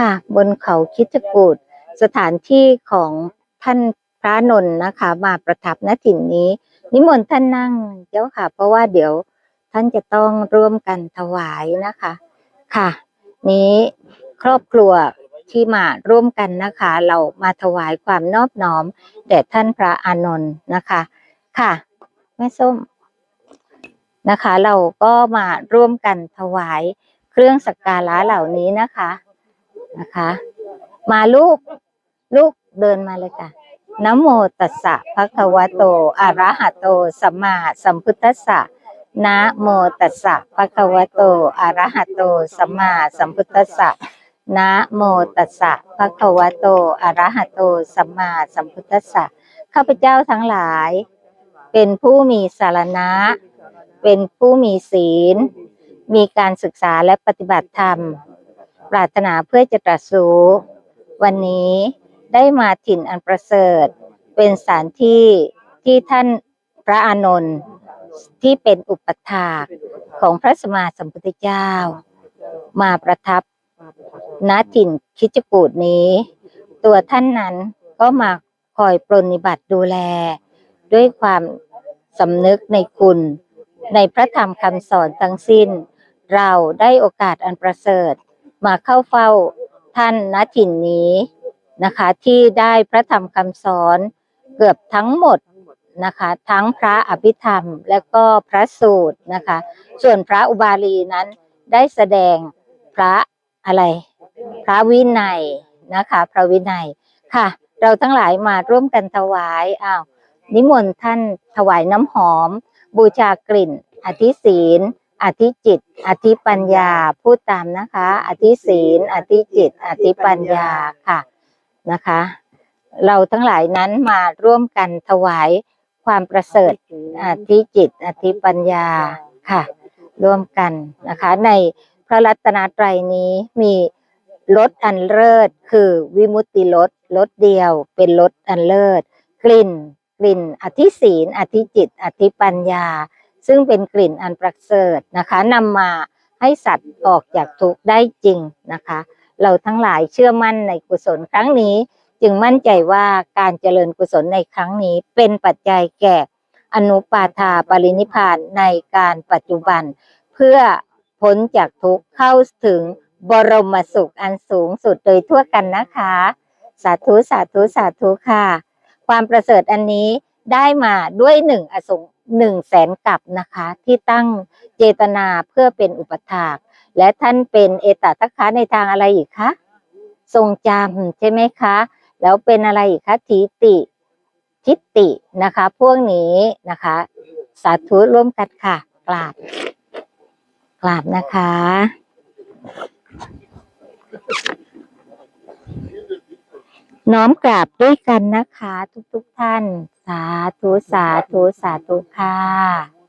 ค่ะ บนเขาคิดจกูดสถานที่ของท่านพระนนท์นะคะ มาประทับณถิ่นนี้ นิมนต์ท่านนั่งเจ้าค่ะ เพราะว่าเดี๋ยวท่านจะต้องร่วมกันถวายนะคะ ค่ะ นี้ครอบครัวที่มาร่วมกันนะคะ เรามาถวายความนอบน้อมแด่ท่านพระอานนท์นะคะ ค่ะแม่ส้มนะคะ เราก็มาร่วมกันถวายเครื่องสักการะเหล่านี้นะคะ นะคะ มาลูกลูกเดินมาเลยค่ะนะโมตัสสะภะคะวะโตอะระหะโตสัมมาสัมพุทธัสสะนะโมตัสสะภะคะวะโตอะระหะโตสัมมาสัมพุทธัสสะนะโมตัสสะภะคะวะโตอะระหะโตสัมมาสัมพุทธัสสะข้าพเจ้าทั้งหลาย เป็นผู้มีสารณะ เป็นผู้มีศีล มีการศึกษาและปฏิบัติธรรม ปรารถนาเพื่อจะตรัสรู้ วันนี้ได้มาถิ่นอันประเสริฐ เป็นสถานที่ที่ท่านพระอานนท์ที่เป็นอุปถากของพระสมมาสัมพุทธเจ้า มาประทับณถิ่นคิดจกูดนี้ ตัวท่านนั้นก็มาคอยปรนนิบัติดูแล ด้วยความสำนึกในคุณ ในพระธรรมคำสอนทั้งสิ้น เราได้โอกาสอันประเสริฐ มาเข้าเฝ้าท่านณถิ่นนี้นะคะ ที่ได้พระธรรมคำสอนเกือบทั้งหมดนะคะ ทั้งพระอภิธรรมและก็พระสูตรนะคะ ส่วนพระอุบาลีนั้นได้แสดงพระอะไร พระวินัยนะคะ พระวินัยค่ะ เราทั้งหลายมาร่วมกันถวายอ้าวนิมนต์ท่านถวายน้ำหอม บูชากลิ่น อธิศีล อธิจิต อธิปัญญา พูดตามนะคะ อธิศีล อธิจิต อธิปัญญาค่ะนะคะ เราทั้งหลายนั้นมาร่วมกันถวายความประเสริฐ อธิจิต อธิปัญญาค่ะ ร่วมกันนะคะ ในพระรัตนตรัยนี้มีรถอันเลิศคือวิมุตติรถรถเดียวเป็นรถอันเลิศ กลิ่น กลิ่น อธิศีล อธิจิต อธิปัญญา ซึ่งเป็นกลิ่นอันประเสริฐนะคะนำมาให้สัตว์ออกจากทุกข์ได้จริงนะคะ เราทั้งหลายเชื่อมั่นในกุศลครั้งนี้ จึงมั่นใจว่าการเจริญกุศลในครั้งนี้ เป็นปัจจัยแก่อนุปาทาปรินิพานในการปัจจุบัน เพื่อพ้นจากทุกข์เข้าถึงบรมสุขอันสูงสุดโดยทั่วกันนะคะ สาธุสาธุสาธุค่ะ ความประเสริฐอันนี้ได้มาด้วยหนึ่งอสง หนึ่งแสนกับนะคะ ที่ตั้งเจตนาเพื่อเป็นอุปถาก และท่านเป็นเอตทัคคะในทางอะไรอีกคะทรงจำใช่ไหมคะ แล้วเป็นอะไรอีกคะทีติทิฏฐินะคะ พวกนี้นะคะ สาธุร่วมกันค่ะกราบกราบนะคะ น้อมกราบด้วยกันนะคะ ทุกๆท่าน สาธุสาธุสาธุค่ะ